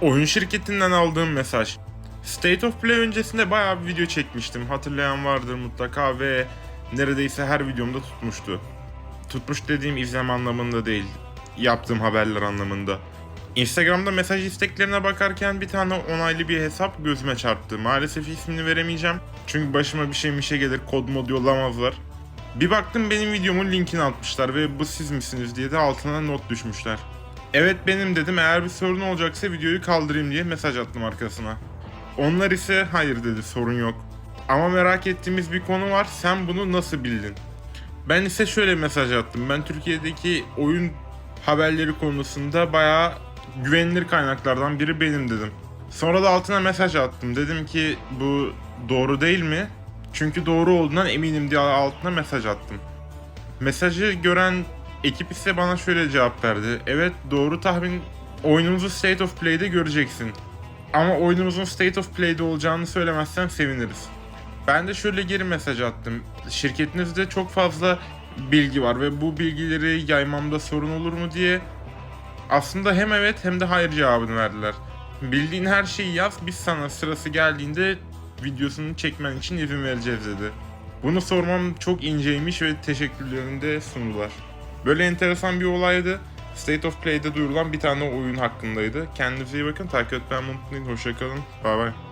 Oyun şirketinden aldığım mesaj. State of Play öncesinde bayağı bir video çekmiştim. Hatırlayan vardır mutlaka ve neredeyse her videomda tutmuştu. Tutmuş dediğim izleme anlamında değil. Yaptığım haberler anlamında. Instagram'da mesaj isteklerine bakarken bir tane onaylı bir hesap gözüme çarptı. Maalesef ismini veremeyeceğim. Çünkü başıma bir şey bir şey gelir kod mod yollamazlar. Bir baktım benim videomun linkini atmışlar ve bu siz misiniz diye de altına not düşmüşler. Evet benim dedim eğer bir sorun olacaksa videoyu kaldırayım diye mesaj attım arkasına. Onlar ise hayır dedi sorun yok. Ama merak ettiğimiz bir konu var sen bunu nasıl bildin? Ben ise şöyle mesaj attım. Ben Türkiye'deki oyun haberleri konusunda bayağı güvenilir kaynaklardan biri benim dedim. Sonra da altına mesaj attım. Dedim ki bu doğru değil mi? Çünkü doğru olduğundan eminim diye altına mesaj attım. Mesajı gören ekip ise bana şöyle cevap verdi. Evet doğru tahmin oyunumuzu State of Play'de göreceksin. Ama oyunumuzun State of Play'de olacağını söylemezsen seviniriz. Ben de şöyle geri mesaj attım. Şirketinizde çok fazla bilgi var ve bu bilgileri yaymamda sorun olur mu diye aslında hem evet hem de hayır cevabını verdiler. Bildiğin her şeyi yaz biz sana sırası geldiğinde videosunu çekmen için izin vereceğiz dedi. Bunu sormam çok inceymiş ve teşekkürlerini de sundular. Böyle enteresan bir olaydı. State of Play'de duyurulan bir tane oyun hakkındaydı. Kendinize iyi bakın. Takip etmeyi unutmayın. Hoşçakalın. Bay bay.